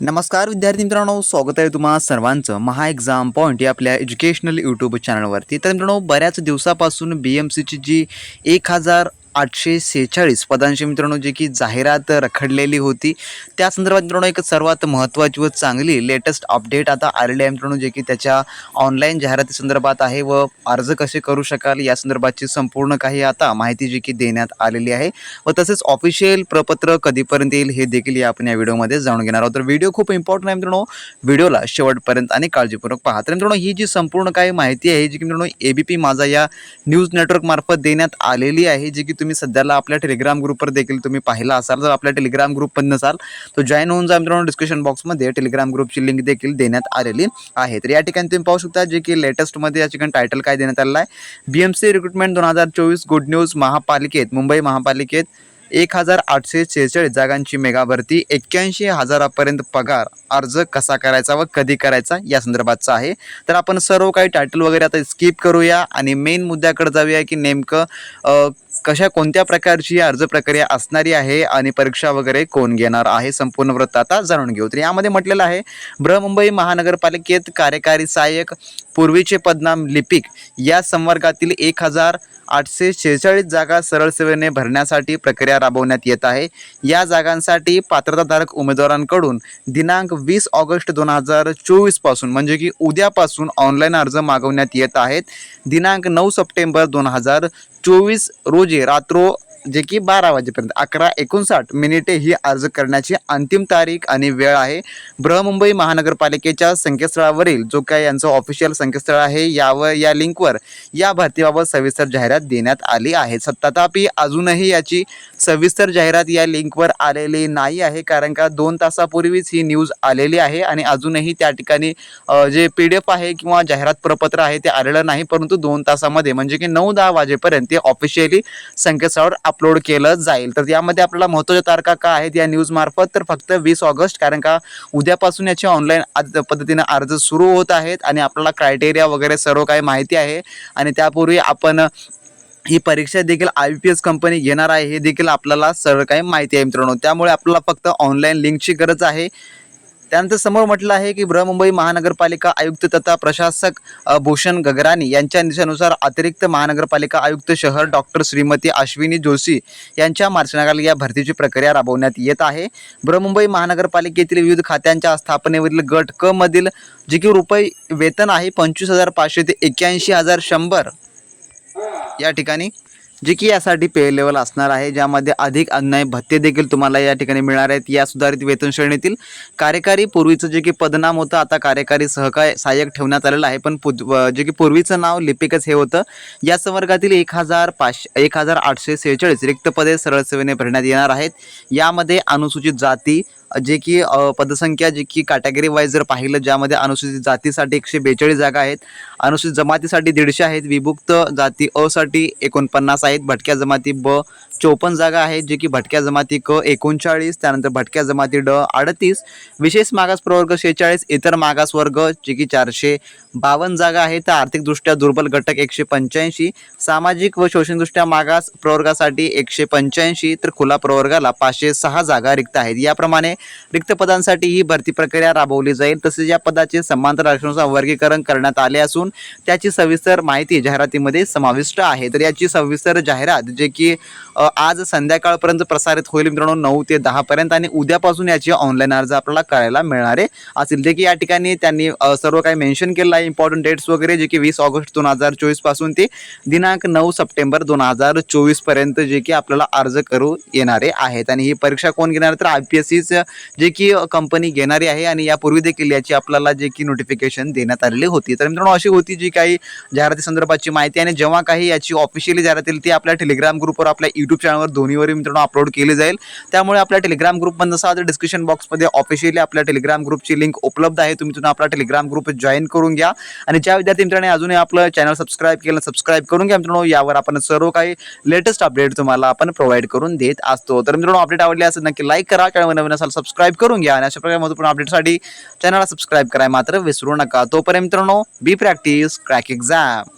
नमस्कार विद्यार्थी मित्रांनो. स्वागत आहे तुम्हा सर्वांचं. महा एक्झाम पॉईंट या आपल्या एज्युकेशनल यूट्यूब चॅनलवरती तर मित्रांनो बऱ्याच दिवसापासून बी एम सीची जी एक हजार आठशे सेहेचाळीस पदांची मित्रांनो जी की जाहिरात रखडलेली होती. त्या संदर्भात मित्रांनो एक सर्वात महत्त्वाची व चांगली लेटेस्ट अपडेट आता आलेली आहे मित्रांनो जे की त्याच्या ऑनलाईन जाहिराती संदर्भात आहे व अर्ज कसे करू शकाल या संदर्भातची संपूर्ण काही आता माहिती जी की देण्यात आलेली आहे. व तसेच ऑफिशियल प्रपत्र कधीपर्यंत येईल हे देखील या आपण या व्हिडिओमध्ये जाणून घेणार आहोत. तर व्हिडिओ खूप इम्पॉर्टंट आहे मित्रांनो व्हिडिओला शेवटपर्यंत आणि काळजीपूर्वक पहा. तर मित्रांनो ही जी संपूर्ण काही माहिती आहे जी की मित्रांनो ए बी पी माझा या न्यूज नेटवर्कमार्फत देण्यात आलेली आहे जी की तुम्ही सध्याला आपल्या टेलिग्राम ग्रुपवर देखील तुम्ही पाहिला असाल जर आपल्या टेलिग्राम ग्रुप पण नसाल तर जॉईन होऊन जा मित्रांनो डिस्क्रिप्शन बॉक्समध्ये टेलिग्राम ग्रुपची लिंक देखील देण्यात आलेली आहे. तर या ठिकाणी तुम्ही पाहू शकता जे की लेटेस्टमध्ये या ठिकाणी टायटल काय देण्यात आलेला आहे. बी एम सी रिक्रुटमेंट दोन हजार चोवीस गुड न्यूज महापालिकेत मुंबई महापालिकेत एक हजार आठशे सेहेचाळीस जागांची मेगा भरती एक्क्याऐंशी हजारापर्यंत पगार अर्ज कसा करायचा व कधी करायचा या संदर्भातचा आहे. तर आपण सर्व काही टायटल वगैरे आता स्किप करूया आणि मेन मुद्द्याकडे जाऊया की नेमकं कशा कोणत्या प्रकारची अर्ज प्रक्रिया असणारी आहे आणि परीक्षा वगैरे कोण घेणार आहे संपूर्ण वृत्त आता जाणून घेऊ. तर यामध्ये म्हटलेलं आहे बृहमुंबई महानगरपालिकेत कार्यकारी सहाय्यक पूर्वीचे पदनाम लिपिक या संवर्गातील एक हजार आठशे शेहेचाळीस जागा सरळ सेवेने भरण्यासाठी प्रक्रिया राबवण्यात येत आहे. या जागांसाठी पात्रताधारक उमेदवारांकडून दिनांक वीस ऑगस्ट दोन हजार चोवीसपासून म्हणजे की उद्यापासून ऑनलाईन अर्ज मागवण्यात येत आहेत. दिनांक नऊ सप्टेंबर दोन हजार चोवीस रोज रात्रो जे की बारा वाजेपर्यंत अकरा एकोणसाठ मिनिटे ही अर्ज करण्याची अंतिम तारीख आणि वेळ आहे. बृहमुंबई महानगरपालिकेच्या संकेतस्थळावरील जो काय यांचं ऑफिशियल संकेतस्थळ आहे यावर या लिंकवर या भरतीबाबत सविस्तर जाहिरात देण्यात आली आहे. सत्तातापी तथापि अजूनही याची सविस्तर जाहिरात या लिंकवर आलेली नाही आहे कारण का दोन तासापूर्वीच ही न्यूज आलेली आहे आणि अजूनही त्या ठिकाणी जे पी डी एफ आहे किंवा जाहिरात प्रपत्र आहे ते आलेलं नाही परंतु दोन तासामध्ये म्हणजे की नऊ दहा वाजेपर्यंत ते ऑफिशियली संकेतस्थळावर अपलोड केलं जाईल. तर यामध्ये आपल्याला महत्त्वाच्या तारखा का आहेत या न्यूज मार्फत? तर फक्त वीस ऑगस्ट कारण का उद्यापासून याची ऑनलाईन पद्धतीने अर्ज सुरू होत आहेत आणि आपल्याला क्रायटेरिया वगैरे सर्व काही माहिती आहे. आणि त्यापूर्वी आपण ही परीक्षा देखील आय पी एस कंपनी घेणार आहे. हे देखील आपल्याला सर्व काही माहिती आहे मित्रांनो. त्यामुळे आपल्याला फक्त ऑनलाईन लिंकची गरज आहे. त्यानंतर समोर म्हटलं आहे की बृहमुंबई महानगरपालिका आयुक्त तथा प्रशासक भूषण गगराणी यांच्या निर्देशानुसार अतिरिक्त महानगरपालिका आयुक्त शहर डॉक्टर श्रीमती अश्विनी जोशी यांच्या मार्गदर्शनाखाली या भरतीची प्रक्रिया राबवण्यात येत आहे. बृहमुंबई महानगरपालिकेतील विविध खात्यांच्या स्थापनेवरील गट क मधील जे की रुपये वेतन आहे पंचवीस हजार पाचशे ते एक्क्याऐंशी हजार शंभर या ठिकाणी जे की यासाठी पे लेवल असणार आहे ज्यामध्ये अधिक अन्याय भत्ते देखील तुम्हाला या ठिकाणी मिळणार आहेत. या सुधारित वेतन श्रेणीतील कार्यकारी पूर्वीचं जे की पदनाम होतं आता कार्यकारी सहकाय सहाय्यक ठेवण्यात आलेलं आहे. पण व- जे की पूर्वीचं नाव लिपिकच हे होतं. या संवर्गातील एक हजार पाचशे एक हजार आठशे सेहेचाळीस रिक्त पदे सरळ सेवेने भरण्यात येणार आहेत. यामध्ये अनुसूचित जाती जे की पदसंख्या जे की कॅटेगरी वाईज जर पाहिलं ज्यामध्ये अनुसूचित जातीसाठी एकशे बेचाळीस जागा आहेत अनुसूचित जमातीसाठी दीडशे आहेत विभुक्त जाती अ साठी एकोणपन्नास आहेत भटक्या जमाती ब चोपन्न जागा आहेत जे की भटक्या जमाती क एकोणचाळीस त्यानंतर भटक्या जमाती ड अडतीस विशेष मागास प्रवर्ग शेहेचाळीस इतर मागास वर्ग जे की चारशे बावन्न जागा आहेत तर आर्थिकदृष्ट्या दुर्बल घटक एकशे पंच्याऐंशी सामाजिक व शोषणदृष्ट्या मागास प्रवर्गासाठी एकशे पंच्याऐंशी तर खुला प्रवर्गाला पाचशे सहा जागा रिक्त आहेत. याप्रमाणे रिक्त पदांसाठी ही भरती प्रक्रिया राबवली जाईल. तसेच या पदाचे समांतर आरक्षणाचं वर्गीकरण करण्यात आले असून त्याची सविस्तर माहिती जाहिरातीमध्ये समाविष्ट आहे. तर याची सविस्तर जाहिरात जे की आज संध्याकाळपर्यंत प्रसारित होईल मित्रांनो नऊ ते दहापर्यंत आणि उद्यापासून याची ऑनलाईन अर्ज आपल्याला करायला मिळणारे असतील जे की या ठिकाणी त्यांनी सर्व काही मेन्शन केलं आहे. इम्पॉर्टंट डेट्स वगैरे जे की वीस ऑगस्ट दोन हजार चोवीसपासून ते दिनांक नऊ सप्टेंबर दोन हजार चोवीसपर्यंत जे की आपल्याला अर्ज करू येणारे आहेत. आणि ही परीक्षा कोण घेणार? तर आय पी एस सीच जे की कंपनी घेणारी आहे आणि यापूर्वी देखील याची आपल्याला जे की नोटिफिकेशन देण्यात आलेली होती. तर मित्रांनो अशी होती जी काही जाहिराती संदर्भाची माहिती आणि जेव्हा काही याची ऑफिशियली जाहिरात येईल ती आपल्या टेलिग्राम ग्रुपवर आपल्या यूट्यूब चॅनलवर दोन्हीवर मित्रांनो अपलोड केली जाईल. त्यामुळे आपल्या टेलिग्राम ग्रुपमध्ये असा डिस्क्रिप्शन बॉक्समध्ये ऑफिशियली आपल्या टेलिग्राम ग्रुपची लिंक उपलब्ध आहे. तुम्ही तुम्ही आपला टेलिग्राम ग्रुप जॉईन करून घ्या. आणि ज्या विद्यार्थी मित्रांनी अजूनही आपलं चॅनल सबस्क्राईब केलं सबस्क्राईब करून घ्या मित्रांनो. यावर आपण सर्व काही लेटेस्ट अपडेट तुम्हाला आपण प्रोव्हाइड करून देत असतो. तर मित्रांनो अपडेट आवडले असेल नक्की लाईक करा. चॅनल नवीन असाल सबस्क्राईब करून घ्या आणि अशा प्रकारे महत्त्वपूर्ण अपडेटसाठी चॅनलला सबस्क्राईब करायला मात्र विसरू नका. तोपर्यंत मित्रांनो बी प्रॅक्टिस क्रॅक एक्झाम